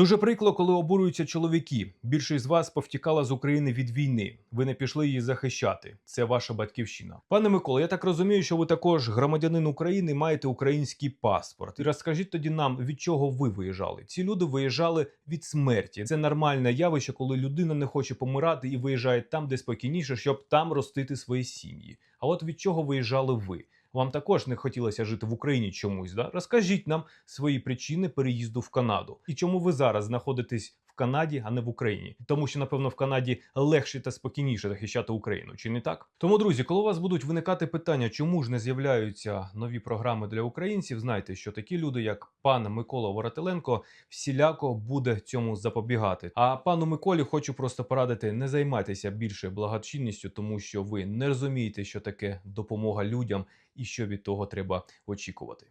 Дуже прикло, коли обурюються чоловіки. Більшість з вас повтікала з України від війни. Ви не пішли її захищати. Це ваша батьківщина. Пане Микола, я так розумію, що ви також громадянин України, маєте український паспорт. І розкажіть тоді нам, від чого ви виїжджали? Ці люди виїжджали від смерті. Це нормальне явище, коли людина не хоче помирати і виїжджає там, де спокійніше, щоб там ростити свої сім'ї. А от від чого виїжджали ви? Вам також не хотілося жити в Україні чомусь, да? Розкажіть нам свої причини переїзду в Канаду і чому ви зараз знаходитесь в Канаді, а не в Україні, тому що напевно в Канаді легше та спокійніше захищати Україну, чи не так? Тому, друзі, коли у вас будуть виникати питання, чому ж не з'являються нові програми для українців, знайте, що такі люди, як пан Микола Воротиленко, всіляко буде цьому запобігати. А пану Миколі хочу просто порадити: не займайтеся більше благочинністю, тому що ви не розумієте, що таке допомога людям і що від того треба очікувати.